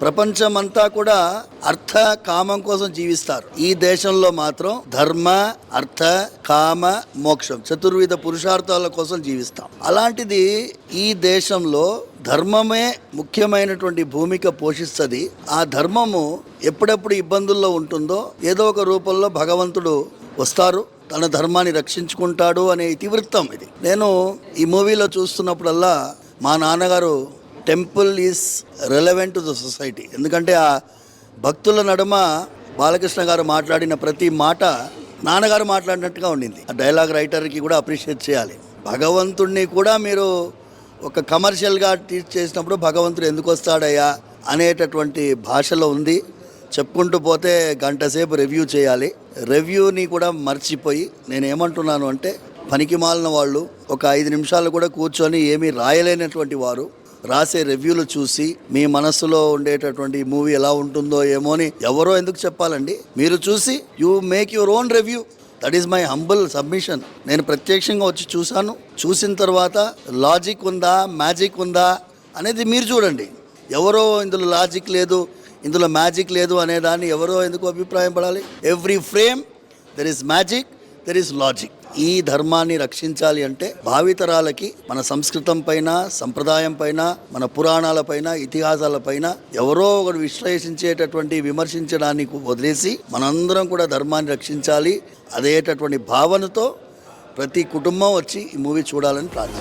ప్రపంచమంతా కూడా అర్థ కామం కోసం జీవిస్తారు. ఈ దేశంలో మాత్రం ధర్మ అర్థ కామ మోక్షం చతుర్విధ పురుషార్థాల కోసం జీవిస్తాం. అలాంటిది ఈ దేశంలో ధర్మమే ముఖ్యమైనటువంటి భూమిక పోషిస్తుంది. ఆ ధర్మము ఎప్పుడెప్పుడు ఇబ్బందుల్లో ఉంటుందో ఏదో ఒక రూపంలో భగవంతుడు వస్తారు. తన ధర్మాన్ని రక్షించుకుంటాడు అనే ఇతివృత్తం ఇది. నేను ఈ మూవీలో చూస్తున్నప్పుడల్లా మా నాన్నగారు temple is relevant to the society. ఎందుకంటే ఆ భక్తుల నడుమ బాలకృష్ణ గారు మాట్లాడిన ప్రతి మాట నాన్నగారు మాట్లాడినట్టుగా ఉండింది. ఆ డైలాగ్ రైటర్కి కూడా అప్రిషియేట్ చేయాలి. భగవంతుణ్ణి కూడా మీరు ఒక కమర్షియల్గా టీచ్ చేసినప్పుడు భగవంతుడు ఎందుకు వస్తాడయ్యా అనేటటువంటి భాషలో ఉంది. చెప్పుకుంటూ పోతే గంట సేపు రివ్యూ చేయాలి. రివ్యూని కూడా మర్చిపోయి నేను ఏమంటున్నాను అంటే పనికి మాలిన వాళ్ళు ఒక ఐదు నిమిషాలు కూడా కూర్చొని ఏమీ రాయలేనటువంటి వారు రాసే రివ్యూలు చూసి మీ మనస్సులో ఉండేటటువంటి మూవీ ఎలా ఉంటుందో ఏమో అని ఎవరో ఎందుకు చెప్పాలండి? మీరు చూసి you make your own review that is my humble submission నేను ప్రత్యక్షంగా వచ్చి చూశాను. చూసిన తర్వాత లాజిక్ ఉందా మ్యాజిక్ ఉందా అనేది మీరు చూడండి. ఎవరో ఇందులో లాజిక్ లేదు ఇందులో మ్యాజిక్ లేదు అనే దాన్ని ఎవరో ఎందుకు అభిప్రాయం పడాలి every frame there is magic there is logic ఈ ధర్మాన్ని రక్షించాలి అంటే భావితరాలకి మన సంస్కృతం పైన సంప్రదాయం పైన మన పురాణాల పైన ఇతిహాసాల పైన ఎవరో ఒకరు విశ్లేషించేటటువంటి విమర్శించడానికి వదిలేసి మనందరం కూడా ధర్మాన్ని రక్షించాలి అదేటటువంటి భావనతో ప్రతి కుటుంబం వచ్చి ఈ మూవీ చూడాలని ప్రార్థన